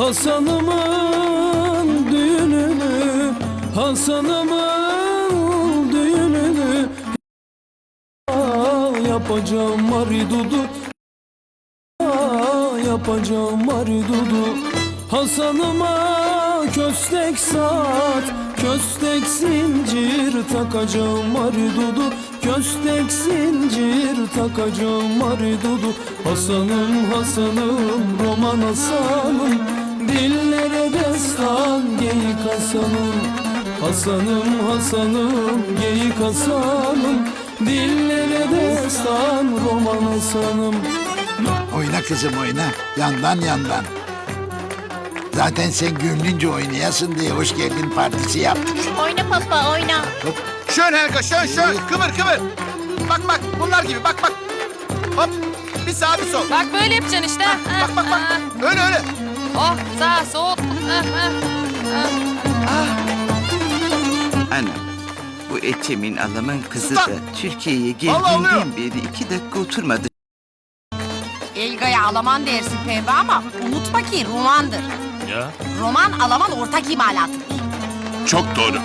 Hasan'ımın düğününü Hasan'ımın düğününü Yapacağım maridudu. Yapacağım maridudu. Hasan'ıma köstek saat Köstek zincir takacağım maridudu. Köstek zincir takacağım maridudu. Hasan'ım Hasan'ım roman Hasan'ım Dillere destan geyik Hasan'ım Hasan'ım Hasan'ım geyik Hasan'ım Dillere destan roman Hasan'ım Oyna kızım oyna. Yandan yandan. Zaten sen gönlünce oynayasın diye hoş geldin partisi yaptık. Oyna papa oyna. Şön Helga şön şön kıvır kıvır. Bak bak bunlar gibi bak bak. Hop bir sağ bir sol. Bak böyle yapacaksın işte. Bak bak bak. bak. Öyle öyle. Oh sağ sol. Ah, ah. Ana, bu Ethem'in Alman kızı da Türkiye'ye geldiğinden beri iki dakika oturmadı. Elga'ya Alman dersin Pembe ama unutma ki romandır. Ya. Roman Alman ortak imalatı. Çok doğru.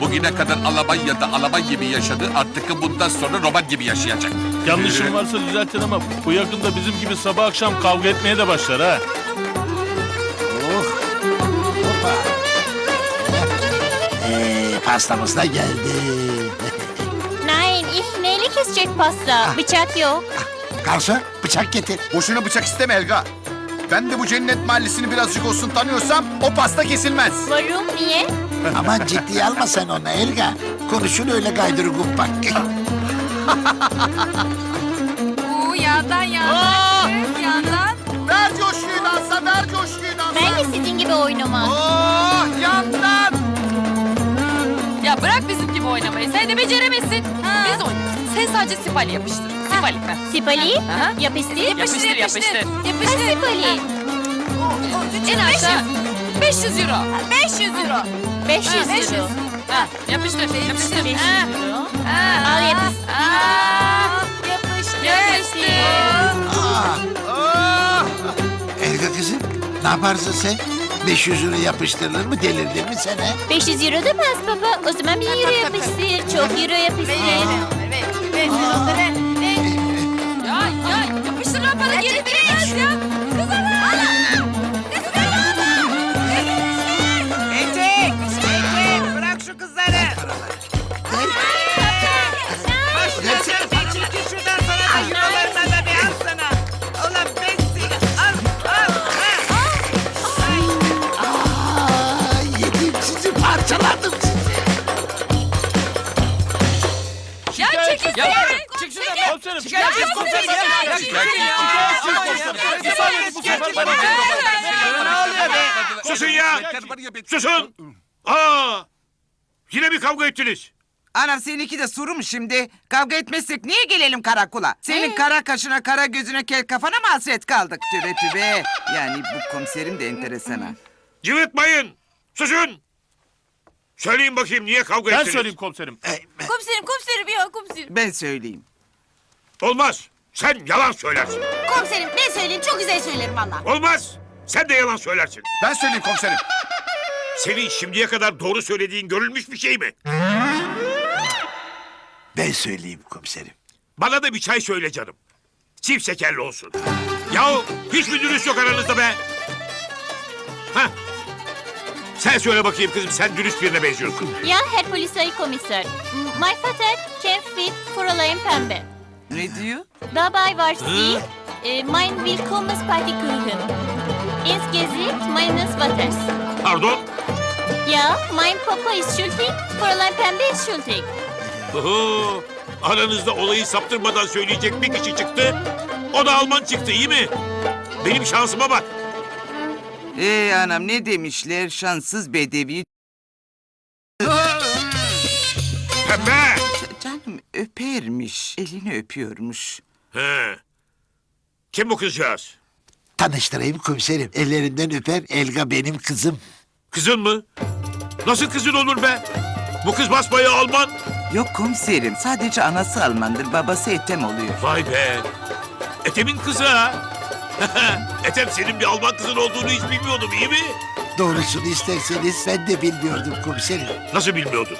Bugüne kadar Almanya'da Alman gibi yaşadı. Artık bundan sonra roman gibi yaşayacak. Yanlışım varsa düzeltin ama bu yakında bizim gibi sabah akşam kavga etmeye de başlar ha. Pastamız da geldi. Nein, ich neyle kesecek pasta? Bıçak yok. Garson bıçak getir. Boşuna bıçak isteme Helga. Ben de bu cennet mahallesini birazcık olsun tanıyorsam o pasta kesilmez. Varum niye? Aman ciddiye alma sen onu Elga. Konuşun öyle gaydırı bak. Uuu yandan yandan. kız, yandan. Ver coşkuyu dansa ver coşkuyu dansa. Ben de sizin gibi oynamam. Oh yandan. Ya bırak bizim gibi oynamayı. Sen de beceremezsin. Biz oynarız. Sen sadece sipali yapıştır. Sipali. ha. Sipali, Aha. yapıştır. Yapıştır yapıştır. Ha, Yapıştır. Sipali. En aşağı. 500 euro. 500 euro. 500 euro. Ha, yapıştır. Yapıştır. 500 Ha. euro. Ha. Al yapıştır. Aa, Yapıştır. Yapıştır. Elga kızım ne yaparsın sen? 500 lira yapıştırılır mı delirdin mi sen he? 500 euro az baba. O zaman 1 euro yapıştır. Çok euro yapıştır. Ya ya yapıştır lan bana geri biraz Susun ya! Susun! Aa! Yine mi kavga ettiniz? Anam seninki de soru mu şimdi? Kavga etmezsek niye gelelim karakola? Senin kara kaşına, kara gözüne, kel kafana mı hasret kaldık? Tübe tübe. Yani bu komiserim de enteresan ha. Cıvıtmayın! Susun! Söyleyin bakayım niye kavga Ben ettiniz? söyleyeyim komiserim. Komiserim komiserim ya komiserim. Ben söyleyeyim. Olmaz! Sen yalan söylersin. Komiserim ben söyleyeyim çok güzel söylerim valla. Olmaz! Sen de yalan söylersin. Ben söyleyeyim komiserim. Senin şimdiye kadar doğru söylediğin görülmüş bir şey mi? Ben söyleyeyim komiserim. Bana da bir çay söyle canım. Çift şekerli olsun. Yahu hiç mi dürüst yok aranızda be? Hah. Sen söyle bakayım kızım sen dürüst birine benziyorsun. Ya Herr Polizeikommissar. My Vater kämpft with Fräulein Pembe. Ne diyor? Dabei war sie äh, mein Willkommenspartykuchen. Ins Gesicht meines Vaters. Pardon? Ja, mein Papa ist schuldig, Fräulein Pembe ist schuldig. Oho, aranızda olayı saptırmadan söyleyecek bir kişi çıktı. O da Alman çıktı iyi mi? Benim şansıma bak. Ee anam ne demişler? Şanssız bedevi. Pembe. Öpermiş. Elini öpüyormuş. He. Kim bu kızcağız? Tanıştırayım komiserim. Ellerinden öper Elga benim kızım. Kızın mı? Nasıl kızın olur be? Bu kız basbayağı Alman. Yok komiserim. Sadece anası Almandır. Babası Ethem oluyor. Vay be. Ethem'in kızı ha. Ethem senin bir Alman kızın olduğunu hiç bilmiyordum iyi mi? Doğrusunu isterseniz ben de bilmiyordum komiserim. Nasıl bilmiyordun?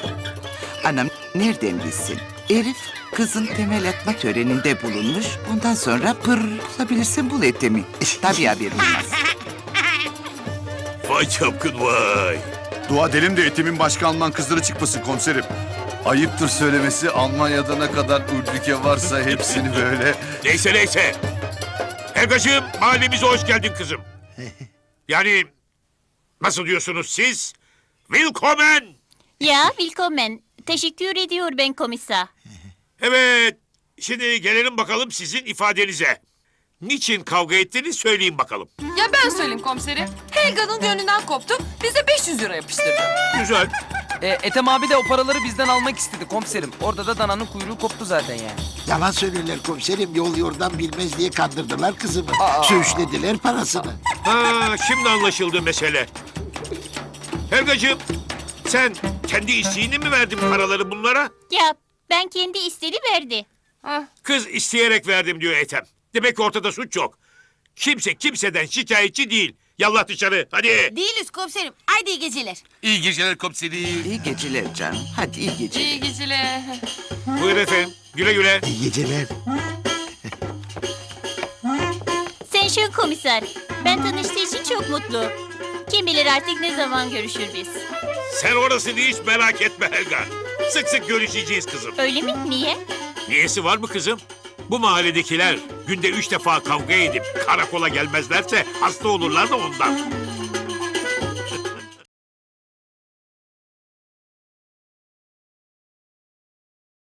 Anam nereden bilsin? Herif kızın temel atma töreninde bulunmuş. Ondan sonra pır bulabilirsin bul etemi. Tabii haberim olmaz. Vay çapkın vay. Dua edelim de etimin başka Alman kızları çıkmasın komiserim. Ayıptır söylemesi Almanya'da ne kadar ülke varsa hepsini böyle... Neyse neyse. Helgacığım mahallemize hoş geldin kızım. Yani nasıl diyorsunuz siz? Willkommen. Ya, willkommen. Teşekkür ediyor ben komiser. Evet. Şimdi gelelim bakalım sizin ifadenize. Niçin kavga ettiğini söyleyin bakalım. Ya ben söyleyeyim komiserim. Helga'nın gönlünden koptu. Bize 500 lira yapıştırdı. Güzel. E, Ethem abi de o paraları bizden almak istedi komiserim. Orada da dananın kuyruğu koptu zaten yani. Yalan söylüyorlar komiserim. Yol yordan bilmez diye kandırdılar kızımı. Söğüşlediler parasını. Ha, şimdi anlaşıldı mesele. Helgacığım sen kendi isteğini mi verdin paraları bunlara? Ya, ben kendi istedi verdi. Kız isteyerek verdim diyor Ethem. Demek ortada suç yok. Kimse kimseden şikayetçi değil. Yallah dışarı hadi. Değiliz komiserim. Haydi iyi geceler. İyi geceler komiserim. İyi geceler canım. Hadi iyi geceler. İyi geceler. Buyur efendim. Güle güle. İyi geceler. Sen şön komiser. Ben tanıştığı için çok mutlu. Kim bilir artık ne zaman görüşür biz. Sen orasını hiç merak etme Helga. Sık sık görüşeceğiz kızım. Öyle mi? Niye? Niyesi var mı kızım? Bu mahalledekiler günde üç defa kavga edip karakola gelmezlerse hasta olurlar da ondan.